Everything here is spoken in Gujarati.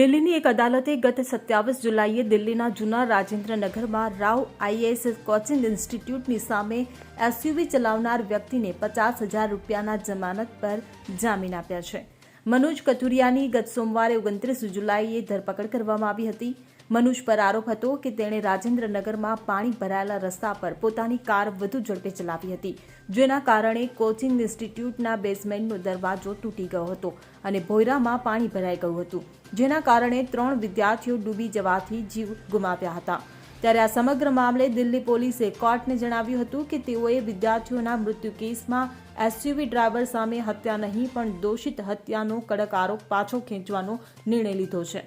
દિલ્હીની એક અદાલતે ગત સત્યાવીસ જુલાઈએ દિલ્હીના જૂના રાજેન્દ્રનગરમાં રાવ આઈએએસ કોચિંગ ઇન્સ્ટિટ્યૂટની સામે એસયુવી ચલાવનાર વ્યક્તિને પચાસ હજાર રૂપિયાના જમાનત પર જામીન આપ્યા છે. મનોજ કથુરિયાની ગત સોમવારે ઓગણત્રીસ જુલાઈએ ધરપકડ કરવામાં આવી હતી. મનુજ પર આરોપ હતો કે તેણે રાજેન્દ્રનગરમાં પાણી ભરાયેલા રસ્તા પર પોતાની કાર વધુ ઝડપે ચલાવી હતી, જેના કારણે કોચિંગ ઇન્સ્ટિટ્યૂટના બેઝમેન્ટનો દરવાજો તૂટી ગયો હતો અને ભોયરામાં પાણી ભરાઈ ગયું હતું, જેના કારણે ત્રણ વિદ્યાર્થીઓ ડૂબી જવાથી જીવ ગુમાવ્યા હતા. ત્યારે આ સમગ્ર મામલે દિલ્હી પોલીસે કોર્ટને જણાવ્યું હતું કે તેઓએ વિદ્યાર્થીઓના મૃત્યુ કેસમાં એસયુવી ડ્રાઈવર સામે હત્યા નહીં, પણ દોષિત હત્યાનો કડક આરોપ પાછો ખેંચવાનો નિર્ણય લીધો છે.